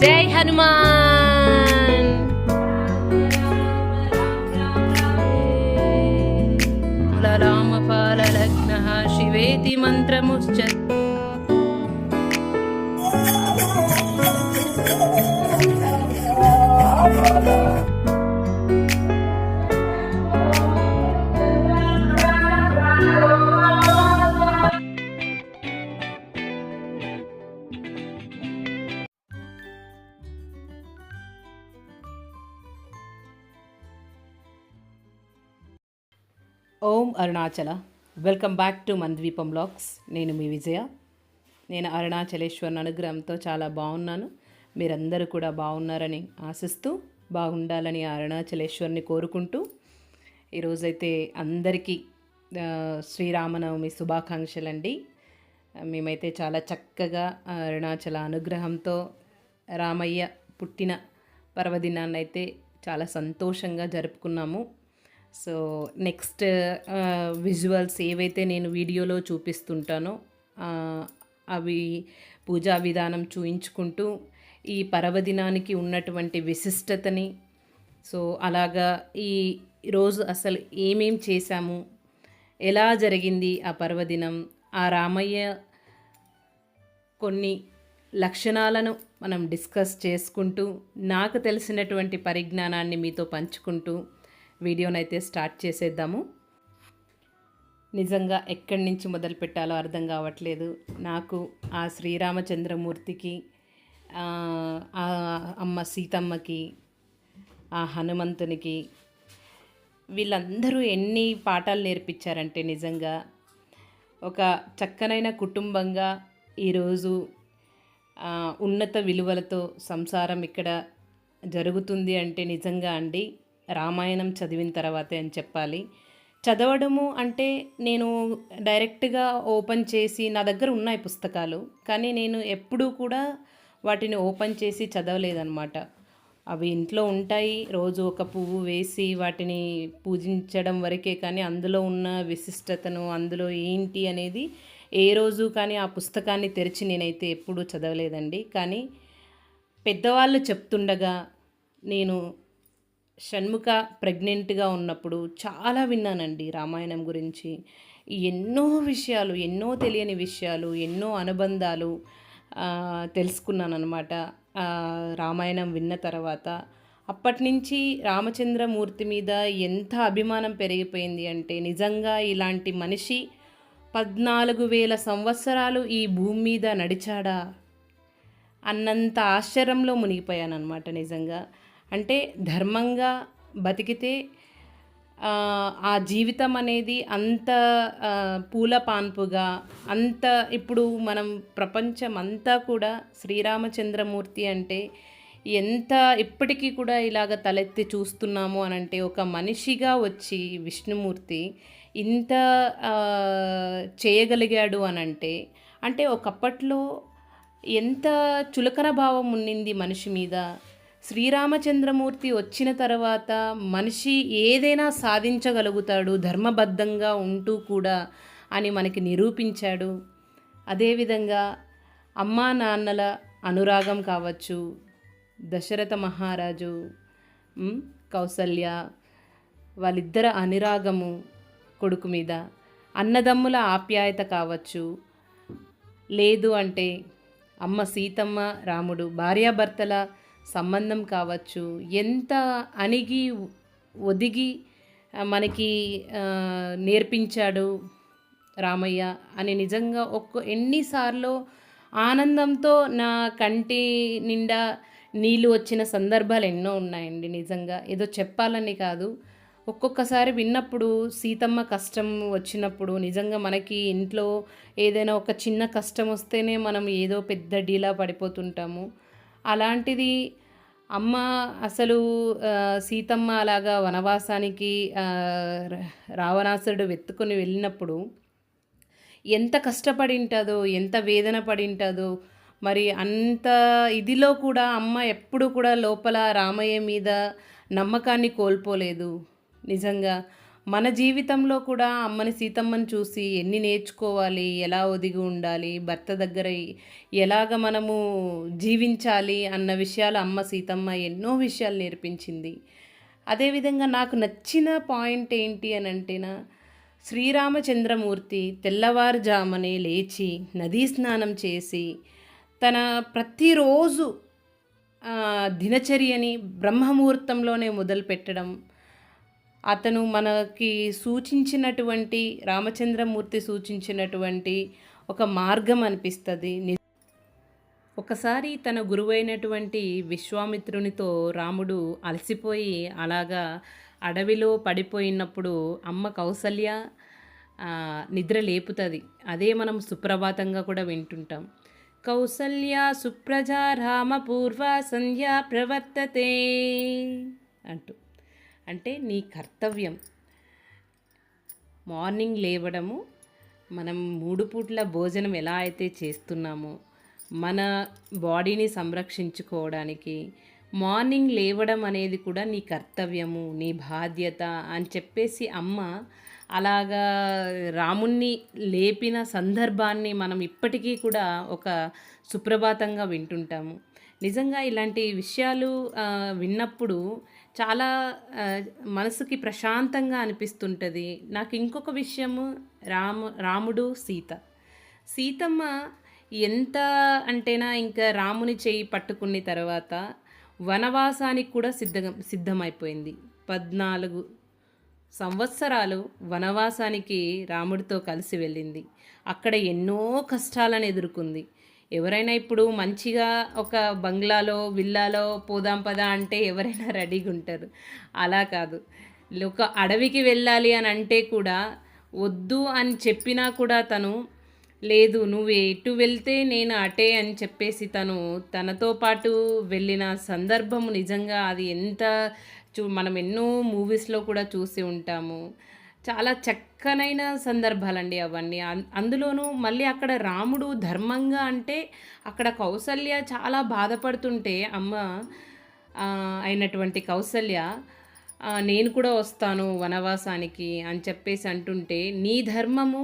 जय हनुमान् तुलराम फाललक्ष्णः शिवेति मन्त्रमुश्च అరుణాచల. వెల్కమ్ బ్యాక్ టు మంద్వీపం బ్లాగ్స్ నేను మీ విజయ. నేను అరుణాచలేశ్వరుని అనుగ్రహంతో చాలా బాగున్నాను. మీరందరూ కూడా బాగున్నారని ఆశిస్తూ బాగుండాలని ఆ అరుణాచలేశ్వరిని కోరుకుంటూ ఈరోజైతే అందరికీ శ్రీరామనవమి శుభాకాంక్షలండి. మేమైతే చాలా చక్కగా అరుణాచల అనుగ్రహంతో రామయ్య పుట్టిన పర్వదినాన్ని అయితే చాలా సంతోషంగా జరుపుకున్నాము. సో నెక్స్ట్ విజువల్స్ ఏవైతే నేను వీడియోలో చూపిస్తుంటానో అవి పూజా విధానం చూయించుకుంటూ ఈ పర్వదినానికి ఉన్నటువంటి విశిష్టతని సో అలాగా ఈ రోజు అసలు ఏమేం చేశాము ఎలా జరిగింది ఆ పర్వదినం ఆ రామయ్య కొన్ని లక్షణాలను మనం డిస్కస్ చేసుకుంటూ నాకు తెలిసినటువంటి పరిజ్ఞానాన్ని మీతో పంచుకుంటూ వీడియోనైతే స్టార్ట్ చేసేద్దాము. నిజంగా ఎక్కడి నుంచి మొదలు పెట్టాలో అర్థం కావట్లేదు. నాకు ఆ శ్రీరామచంద్రమూర్తికి ఆ, అమ్మ సీతమ్మకి ఆ హనుమంతునికి వీళ్ళందరూ ఎన్ని పాఠాలు నేర్పించారంటే నిజంగా ఒక చక్కనైన కుటుంబంగా ఈరోజు ఉన్నత విలువలతో సంసారం ఇక్కడ జరుగుతుంది అంటే నిజంగా అండి. రామాయణం చదివిన తర్వాతే అని చెప్పాలి. చదవడము అంటే నేను డైరెక్ట్గా ఓపెన్ చేసి నా దగ్గర ఉన్నాయి పుస్తకాలు కానీ నేను ఎప్పుడూ కూడా వాటిని ఓపెన్ చేసి చదవలేదన్నమాట. అవి ఇంట్లో ఉంటాయి రోజు ఒక పువ్వు వేసి వాటిని పూజించడం వరకే కానీ అందులో ఉన్న విశిష్టతను అందులో ఏంటి అనేది ఏ రోజు కానీ ఆ పుస్తకాన్ని తెరిచి నేనైతే ఎప్పుడూ చదవలేదండి. కానీ పెద్దవాళ్ళు చెప్తుండగా నేను షణ్ముఖ ప్రెగ్నెంట్గా ఉన్నప్పుడు చాలా విన్నానండి రామాయణం గురించి. ఎన్నో విషయాలు ఎన్నో తెలియని విషయాలు ఎన్నో అనుబంధాలు తెలుసుకున్నాను అనమాట రామాయణం విన్న తర్వాత అప్పటి నుంచి రామచంద్రమూర్తి మీద ఎంత అభిమానం పెరిగిపోయింది అంటే నిజంగా ఇలాంటి మనిషి పద్నాలుగు వేల సంవత్సరాలు ఈ భూమి మీద నడిచాడా అన్నంత ఆశ్చర్యంలో మునిగిపోయాను అనమాట నిజంగా. అంటే ధర్మంగా బతికితే ఆ, జీవితం అనేది అంత పూల పాన్పుగా అంత ఇప్పుడు మనం ప్రపంచం అంతా కూడా శ్రీరామచంద్రమూర్తి అంటే ఎంత ఇప్పటికీ కూడా ఇలాగ తలెత్తి చూస్తున్నాము అని అంటే ఒక మనిషిగా వచ్చి విష్ణుమూర్తి ఇంత చేయగలిగాడు అని అంటే అంటే ఒకప్పట్లో ఎంత చులకన భావం ఉండింది మనిషి మీద. శ్రీరామచంద్రమూర్తి వచ్చిన తర్వాత మనిషి ఏదైనా సాధించగలుగుతాడు ధర్మబద్ధంగా ఉంటూ కూడా అని మనకి నిరూపించాడు. అదేవిధంగా అమ్మా నాన్నల అనురాగం కావచ్చు దశరథ మహారాజు కౌసల్య వాళ్ళిద్దరి అనురాగము కొడుకు మీద అన్నదమ్ముల ఆప్యాయత కావచ్చు. లేదు అంటే అమ్మ సీతమ్మ రాముడు భార్యాభర్తల సంబంధం కావచ్చు ఎంత అణిగి ఒదిగి మనకి నేర్పించాడు రామయ్య అని నిజంగా ఒక్క ఎన్నిసార్లు ఆనందంతో నా కంటి నిండా నీళ్ళు వచ్చిన సందర్భాలు ఎన్నో ఉన్నాయండి నిజంగా. ఏదో చెప్పాలని కాదు. ఒక్కొక్కసారి విన్నప్పుడు సీతమ్మ కష్టం వచ్చినప్పుడు నిజంగా మనకి ఇంట్లో ఏదైనా ఒక చిన్న కష్టం వస్తేనే మనం ఏదో పెద్ద డీలా పడిపోతుంటాము. అలాంటిది అమ్మ అసలు సీతమ్మ అలాగా వనవాసానికి రావణాసురుడు వెతుకుని వెళ్ళినప్పుడు ఎంత కష్టపడి ఎంత వేదన పడి మరి అంత ఇదిలో కూడా అమ్మ ఎప్పుడు కూడా లోపల రామయ్య మీద నమ్మకాన్ని కోల్పోలేదు. నిజంగా మన జీవితంలో కూడా అమ్మని సీతమ్మని చూసి ఎన్ని నేర్చుకోవాలి ఎలా ఒదిగి ఉండాలి భర్త దగ్గర ఎలాగ మనము జీవించాలి అన్న విషయాలు అమ్మ సీతమ్మ ఎన్నో విషయాలు నేర్పించింది. అదేవిధంగా నాకు నచ్చిన పాయింట్ ఏంటి అని అంటేనా శ్రీరామచంద్రమూర్తి తెల్లవారుజామునే లేచి నదీ స్నానం చేసి తన ప్రతిరోజు దినచర్యని బ్రహ్మముహూర్తంలోనే మొదలు పెట్టడం అతను మనకి సూచించినటువంటి రామచంద్రమూర్తి సూచించినటువంటి ఒక మార్గం అనిపిస్తుంది. ని- ఒకసారి తన గురువైనటువంటి విశ్వామిత్రునితో రాముడు అలసిపోయి అలాగా అడవిలో పడిపోయినప్పుడు అమ్మ కౌసల్య నిద్ర లేపుతుంది. అదే మనం సుప్రభాతంగా కూడా వింటుంటాం. కౌసల్య సుప్రజా రామ పూర్వ సంధ్యా ప్రవర్తతే అంటూ. అంటే నీ కర్తవ్యం. మార్నింగ్ లేవడము మనం మూడు పూట్ల భోజనం ఎలా అయితే చేస్తున్నామో మన బాడీని సంరక్షించుకోవడానికి మార్నింగ్ లేవడం అనేది కూడా నీ కర్తవ్యము నీ బాధ్యత అని చెప్పేసి అమ్మ అలాగా రాముణ్ణి లేపిన సందర్భాన్ని మనం ఇప్పటికీ కూడా ఒక సుప్రభాతంగా వింటుంటాము. నిజంగా ఇలాంటి విషయాలు విన్నప్పుడు చాలా మనసుకి ప్రశాంతంగా అనిపిస్తుంటుంది. నాకు ఇంకొక విషయము రాము రాముడు సీత. సీతమ్మ ఎంత అంటేనా ఇంకా రాముని చేయి పట్టుకున్న తర్వాత వనవాసానికి కూడా సిద్ధం సిద్ధమైపోయింది. పద్నాలుగు సంవత్సరాలు వనవాసానికి రాముడితో కలిసి వెళ్ళింది. అక్కడ ఎన్నో కష్టాలను ఎదుర్కొంది. ఎవరైనా ఇప్పుడు మంచిగా ఒక బంగ్లాలో విల్లాలో పోదాం పదా అంటే ఎవరైనా రెడీగా ఉంటారు. అలా కాదు. ఒక అడవికి వెళ్ళాలి అని అంటే కూడా వద్దు అని చెప్పినా కూడా తను లేదు నువ్వు ఎటు వెళ్తే నేను అటే అని చెప్పేసి తను తనతో పాటు వెళ్ళిన సందర్భం నిజంగా అది ఎంత చూ మనం ఎన్నో మూవీస్లో కూడా చూసి ఉంటాము. చాలా చక్కనైన సందర్భాలండి అవన్నీ. అందులోనూ మళ్ళీ అక్కడ రాముడు ధర్మంగా అంటే అక్కడ కౌసల్య చాలా బాధపడుతుంటే అమ్మ అయినటువంటి కౌసల్య నేను కూడా వస్తాను వనవాసానికి అని చెప్పేసి అంటుంటే నీ ధర్మము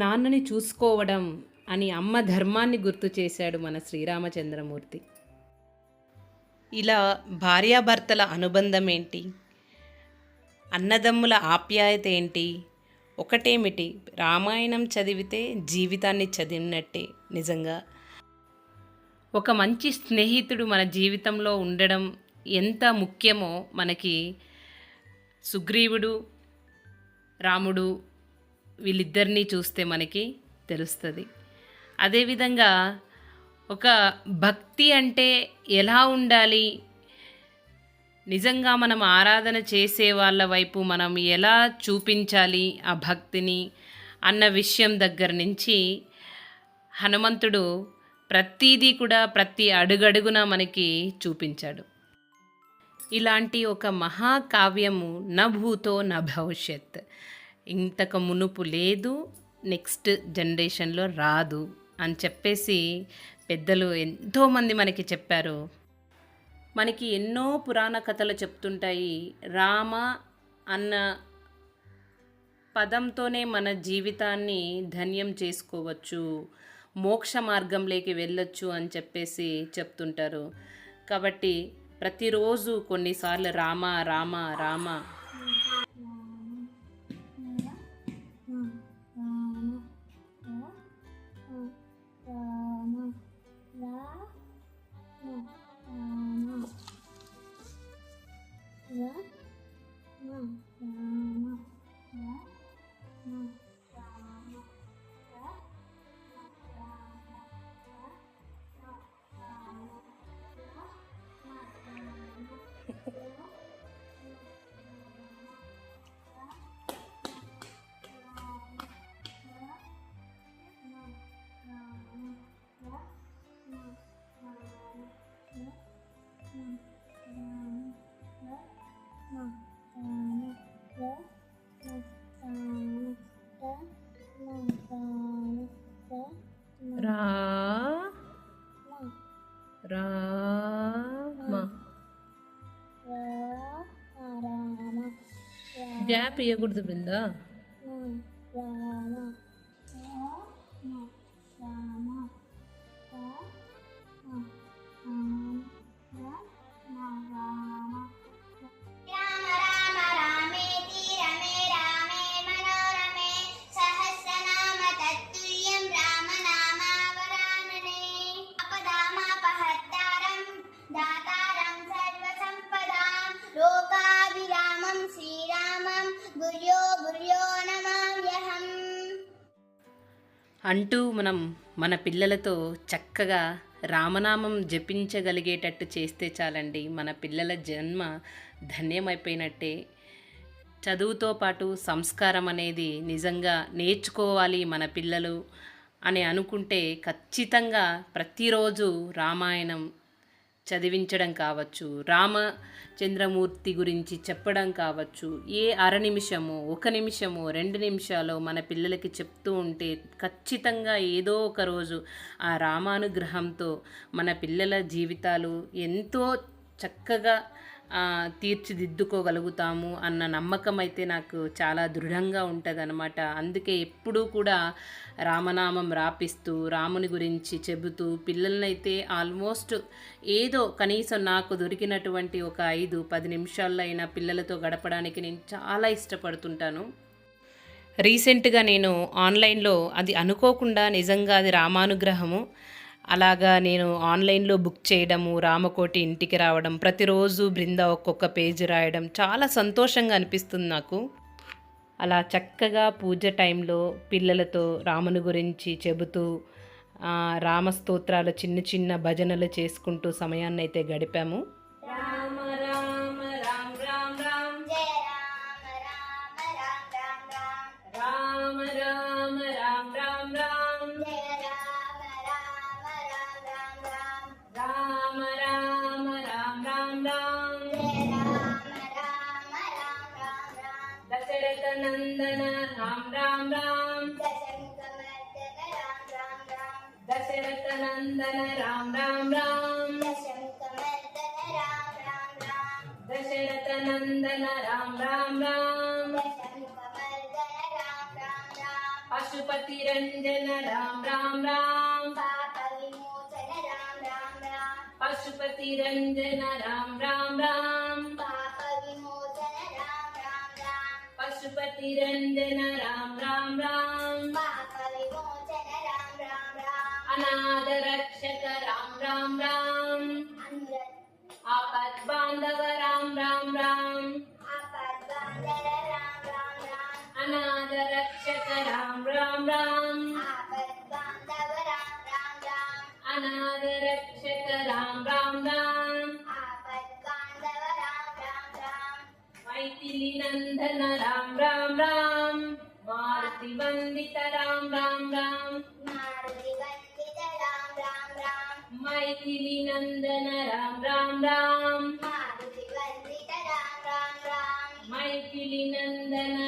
నాన్నని చూసుకోవడం అని అమ్మ ధర్మాన్ని గుర్తు చేశాడు మన శ్రీరామచంద్రమూర్తి. ఇలా భార్యాభర్తల అనుబంధం ఏంటి? అన్నదమ్ముల ఆప్యాయత ఏంటి? ఒకటేమిటి? రామాయణం చదివితే జీవితాన్ని చదివినట్టే నిజంగా? ఒక మంచి స్నేహితుడు మన జీవితంలో ఉండడం ఎంత ముఖ్యమో మనకి సుగ్రీవుడు రాముడు వీళ్ళిద్దరినీ చూస్తే మనకి తెలుస్తుంది. అదేవిధంగా ఒక భక్తి అంటే ఎలా ఉండాలి? నిజంగా మనం ఆరాధన చేసే వాళ్ళ వైపు మనం ఎలా చూపించాలి ఆ భక్తిని అన్న విషయం దగ్గర నుంచి హనుమంతుడు ప్రతిదీ కూడా ప్రతి అడుగడుగున మనకి చూపించాడు. ఇలాంటి ఒక మహాకావ్యము నభూతో భూతో న భవిష్యత్. ఇంతకు మునుపు లేదు నెక్స్ట్ జనరేషన్లో రాదు అని చెప్పేసి పెద్దలు ఎంతోమంది మనకి చెప్పారు. మనకి ఎన్నో పురాణ కథలు చెప్తుంటాయి. రామ అన్న పదంతోనే మన జీవితాన్ని ధన్యం చేసుకోవచ్చు. మోక్ష మార్గంలోకి వెళ్ళొచ్చు అని చెప్పేసి చెప్తుంటారు. కాబట్టి ప్రతిరోజు కొన్నిసార్లు రామ రామ రామ రా రామ గ్యాప్ ఇవ్వకూడదు బృందా. గుర్యో గుర్యో అంటూ మనం మన పిల్లలతో చక్కగా రామనామం జపించగలిగేటట్టు చేస్తే చాలండి. మన పిల్లల జన్మ ధన్యమైపోయినట్టే. చదువుతో పాటు సంస్కారం అనేది నిజంగా నేర్చుకోవాలి మన పిల్లలు అని అనుకుంటే ఖచ్చితంగా ప్రతిరోజు రామాయణం చదివించడం కావచ్చు రామచంద్రమూర్తి గురించి చెప్పడం కావచ్చు ఏ అర నిమిషము ఒక నిమిషము రెండు నిమిషాలు మన పిల్లలకి చెప్తూ ఉంటే ఖచ్చితంగా ఏదో ఒక రోజు ఆ రామానుగ్రహంతో మన పిల్లల జీవితాలు ఎంతో చక్కగా తీర్చిదిద్దుకోగలుగుతాము అన్న నమ్మకం అయితే నాకు చాలా దృఢంగా ఉంటుంది అందుకే ఎప్పుడూ కూడా రామనామం రాపిస్తూ రాముని గురించి చెబుతూ పిల్లలనైతే ఆల్మోస్ట్ ఏదో కనీసం నాకు దొరికినటువంటి ఒక ఐదు పది నిమిషాల్లో అయినా పిల్లలతో గడపడానికి నేను చాలా ఇష్టపడుతుంటాను. రీసెంట్గా నేను ఆన్లైన్లో అది అనుకోకుండా నిజంగా అది రామానుగ్రహము అలాగా నేను ఆన్లైన్లో బుక్ చేయడము రామకోటి ఇంటికి రావడం ప్రతిరోజు బృంద ఒక్కొక్క పేజీ రాయడం చాలా సంతోషంగా అనిపిస్తుంది నాకు. అలా చక్కగా పూజ టైంలో పిల్లలతో రాముని గురించి చెబుతూ రామస్తోత్రాలు చిన్న చిన్న భజనలు చేసుకుంటూ సమయాన్ని అయితే గడిపాము. भक्तिरञ्जन राम राम राम पाप विमोचन राम राम राम पशुपतिरञ्जन राम राम राम पाप विमोचन राम राम राम अनाथ रक्षक राम राम राम आपद बांधव राम राम राम आपद बांधव राम राम राम अनाथ रक्षक राम राम राम आपद बांधव राम राम राम अनाथ रक्षक राम राम राम मैथिली नंदन राम राम राम मारुति वंदित राम राम राम मैथिली नंदन राम राम राम मैथिली नंदन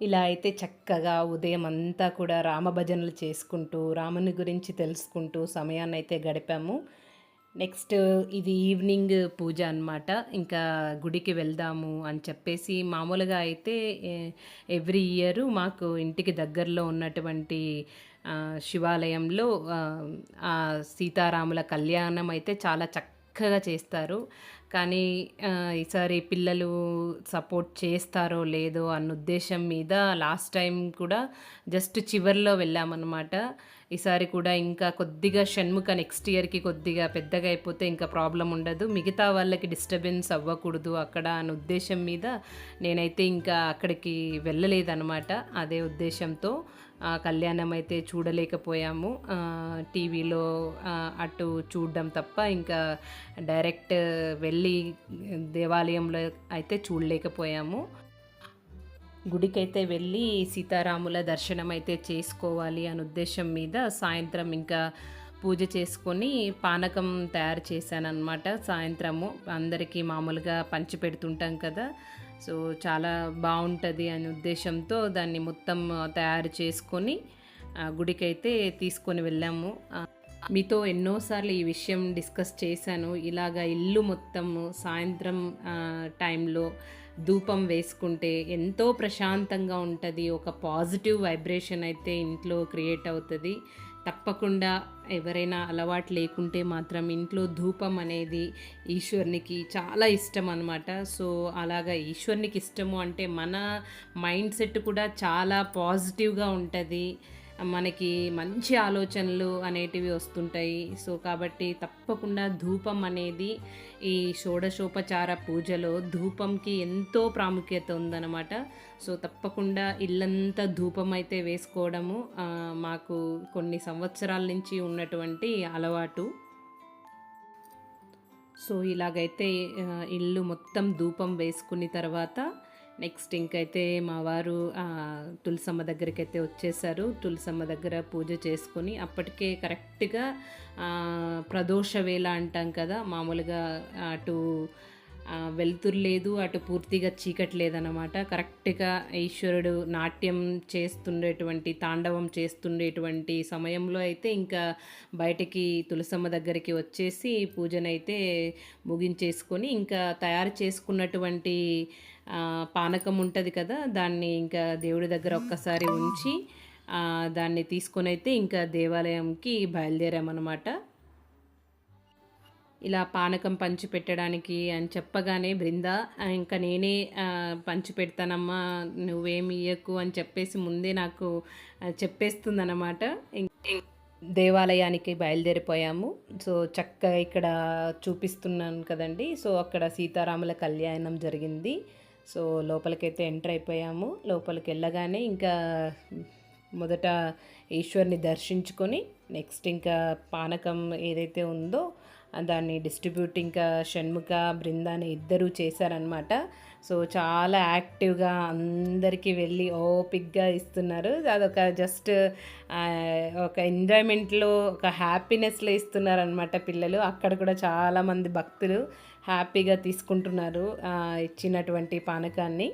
ఇలా అయితే చక్కగా ఉదయం అంతా కూడా రామభజనలు చేసుకుంటూ రాముని గురించి తెలుసుకుంటూ సమయాన్ని అయితే గడిపాము. నెక్స్ట్ ఇది ఈవినింగ్ పూజ అన్నమాట. ఇంకా గుడికి వెళ్దాము అని చెప్పేసి మామూలుగా అయితే ఎవ్రీ ఇయర్ మాకు ఇంటికి దగ్గరలో ఉన్నటువంటి శివాలయంలో సీతారాముల కళ్యాణం అయితే చాలా చక్కగా చేస్తారు. కానీ ఈసారి పిల్లలు సపోర్ట్ చేస్తారో లేదో అన్న ఉద్దేశం మీద లాస్ట్ టైం కూడా జస్ట్ చివర్లో వెళ్ళామన్నమాట. ఈసారి కూడా ఇంకా కొద్దిగా షణ్ముఖ నెక్స్ట్ ఇయర్కి కొద్దిగా పెద్దగా అయిపోతే ఇంకా ప్రాబ్లం ఉండదు. మిగతా వాళ్ళకి డిస్టర్బెన్స్ అవ్వకూడదు అక్కడ అనే ఉద్దేశం మీద నేనైతే ఇంకా అక్కడికి వెళ్ళలేదన్నమాట. అదే ఉద్దేశంతో కళ్యాణం అయితే చూడలేకపోయాము. టీవీలో అటు చూడడం తప్ప ఇంకా డైరెక్ట్ వెళ్ళి దేవాలయంలో అయితే చూడలేకపోయాము. గుడికైతే వెళ్ళి సీతారాముల దర్శనం అయితే చేసుకోవాలి అనే ఉద్దేశం మీద సాయంత్రం ఇంకా పూజ చేసుకొని పానకం తయారు చేశాను అనమాట సాయంత్రము అందరికీ మామూలుగా పంచి పెడుతుంటాం కదా. సో చాలా బాగుంటుంది అనే ఉద్దేశంతో దాన్ని మొత్తం తయారు చేసుకొని గుడికి గుడికైతే తీసుకొని వెళ్ళాము. మీతో ఎన్నోసార్లు ఈ విషయం డిస్కస్ చేశాను. ఇలాగ ఇల్లు మొత్తం సాయంత్రం టైంలో ధూపం వేసుకుంటే ఎంతో ప్రశాంతంగా ఉంటుంది. ఒక పాజిటివ్ వైబ్రేషన్ అయితే ఇంట్లో క్రియేట్ అవుతుంది. తప్పకుండా ఎవరైనా అలవాటు లేకుంటే మాత్రం ఇంట్లో ధూపం అనేది ఈశ్వరునికి చాలా ఇష్టం అనమాట సో అలాగా ఈశ్వరునికి ఇష్టము అంటే మన మైండ్ సెట్ కూడా చాలా పాజిటివ్గా ఉంటుంది. మనకి మంచి ఆలోచనలు అనేటివి వస్తుంటాయి. సో కాబట్టి తప్పకుండా ధూపం అనేది ఈ షోడశోపచార పూజలో ధూపంకి ఎంతో ప్రాముఖ్యత ఉందన్నమాట. సో తప్పకుండా ఇల్లంతా ధూపం అయితే వేసుకోవడము మాకు కొన్ని సంవత్సరాల నుంచి ఉన్నటువంటి అలవాటు. సో ఇలాగైతే ఇల్లు మొత్తం ధూపం వేసుకున్న తర్వాత నెక్స్ట్ ఇంకైతే మా వారు తులసమ్మ దగ్గరికి అయితే వచ్చేసారు. తులసమ్మ దగ్గర పూజ చేసుకొని అప్పటికే కరెక్ట్గా ప్రదోష వేళ అంటాం కదా మామూలుగా అటు వెలుతురు లేదు అటు పూర్తిగా చీకటి లేదనమాట కరెక్ట్గా ఈశ్వరుడు నాట్యం చేస్తుండేటువంటి తాండవం చేస్తుండేటువంటి సమయంలో అయితే ఇంకా బయటికి తులసమ్మ దగ్గరికి వచ్చేసి పూజనైతే ముగించేసుకొని ఇంకా తయారు చేసుకున్నటువంటి పానకం ఉంటుంది కదా దాన్ని ఇంకా దేవుడి దగ్గర ఒక్కసారి ఉంచి దాన్ని తీసుకొని అయితే ఇంకా దేవాలయంకి బయలుదేరామన్నమాట. ఇలా పానకం పంచి పెట్టడానికి అని చెప్పగానే బృంద ఇంకా నేనే పంచి పెడతానమ్మా నువ్వేమి ఇయ్యకు అని చెప్పేసి ముందే నాకు చెప్పేస్తుందన్నమాట. దేవాలయానికి బయలుదేరిపోయాము. సో చక్కగా ఇక్కడ చూపిస్తున్నాను కదండి. సో అక్కడ సీతారాముల కళ్యాణం జరిగింది. సో లోపలికైతే ఎంటర్ అయిపోయాము. లోపలికి వెళ్ళగానే ఇంకా మొదట ఈశ్వర్ని దర్శించుకొని నెక్స్ట్ ఇంకా పానకం ఏదైతే ఉందో దాన్ని డిస్ట్రిబ్యూట్ ఇంకా షణ్ముఖ బృందాన్ని ఇద్దరూ చేశారనమాట సో చాలా యాక్టివ్గా అందరికీ వెళ్ళి ఓపిక్గా ఇస్తున్నారు. అదొక జస్ట్ ఒక ఎంజాయ్మెంట్లో ఒక హ్యాపీనెస్లో ఇస్తున్నారనమాట పిల్లలు. అక్కడ కూడా చాలామంది భక్తులు హ్యాపీగా తీసుకుంటున్నారు ఇచ్చినటువంటి పానకాన్ని.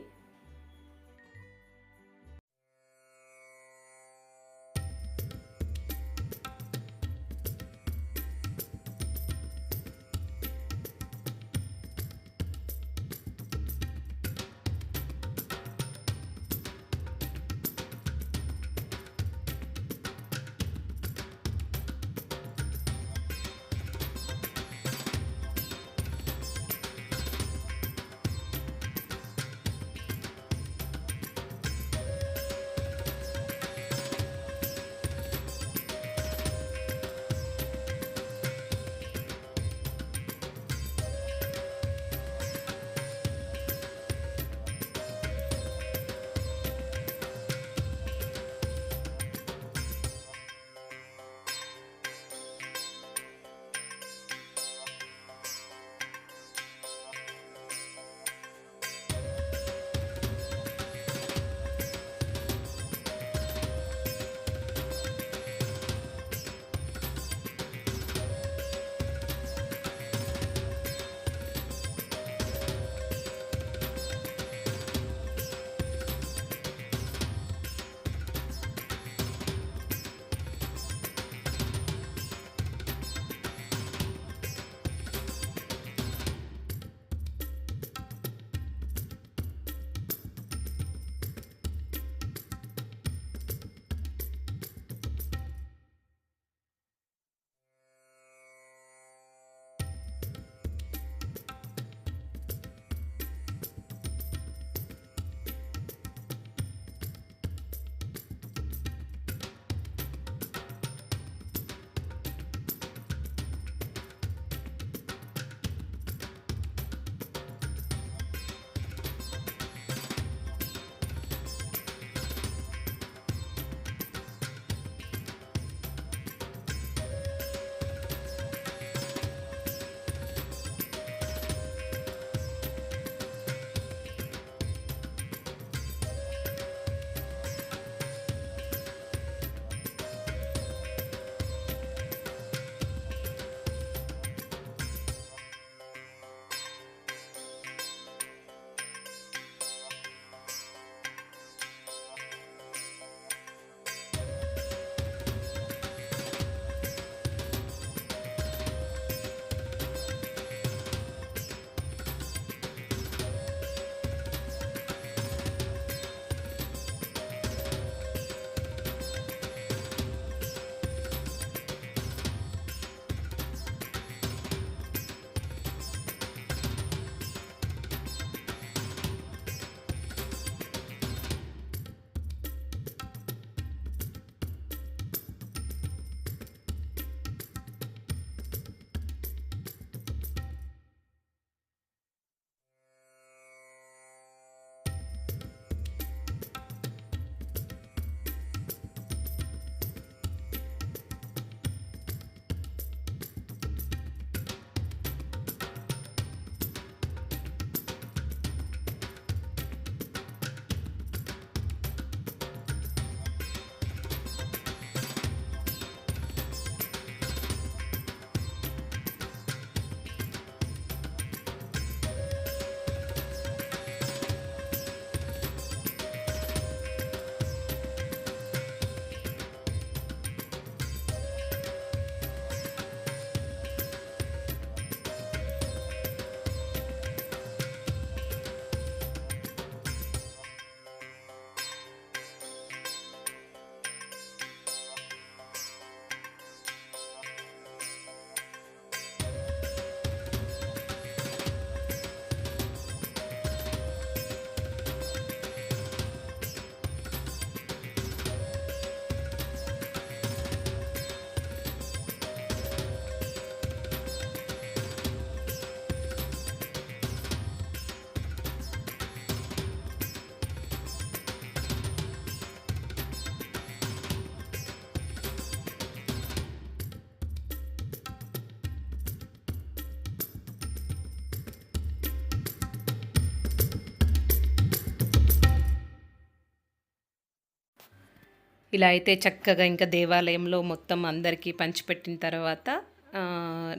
ఇలా అయితే చక్కగా ఇంకా దేవాలయంలో మొత్తం అందరికీ పంచిపెట్టిన తర్వాత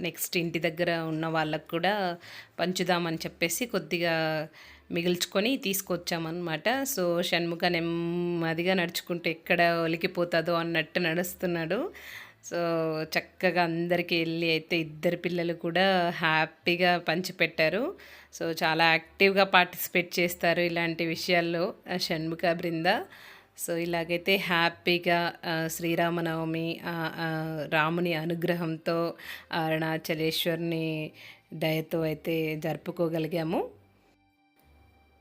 నెక్స్ట్ ఇంటి దగ్గర ఉన్న వాళ్ళకు కూడా పంచుదామని చెప్పేసి కొద్దిగా మిగిల్చుకొని తీసుకొచ్చామన్నమాట. సో షణ్ముఖ నెమ్మదిగా నడుచుకుంటూ ఎక్కడ ఒలికిపోతుందో అన్నట్టు నడుస్తున్నాడు. సో చక్కగా అందరికీ వెళ్ళి అయితే ఇద్దరు పిల్లలు కూడా హ్యాపీగా పంచిపెట్టారు. సో చాలా యాక్టివ్గా పార్టిసిపేట్ చేస్తారు ఇలాంటి విషయాల్లో షణ్ముఖ బృంద. సో ఇలాగైతే హ్యాపీగా శ్రీరామనవమి రాముని అనుగ్రహంతో ఆ అరుణాచలేశ్వరుని దయతో అయితే జరుపుకోగలిగాము.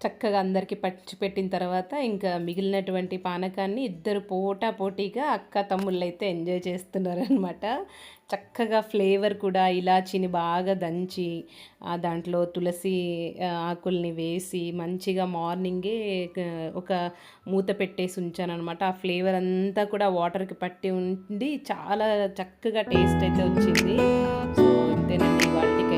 చక్కగా అందరికీ పంచిపెట్టిన తర్వాత ఇంకా మిగిలినటువంటి పానకాన్ని ఇద్దరు పోటా పోటీగా అక్క తమ్ముళ్ళు అయితే ఎంజాయ్ చేస్తున్నారనమాట చక్కగా ఫ్లేవర్ కూడా ఇలాచీని బాగా దంచి దాంట్లో తులసి ఆకుల్ని వేసి మంచిగా మార్నింగే ఒక మూత పెట్టేసి ఉంచాను అనమాట ఆ ఫ్లేవర్ అంతా కూడా వాటర్కి పట్టి ఉండి చాలా చక్కగా టేస్ట్ అయితే వచ్చింది. సో అంతేనండి వాటికి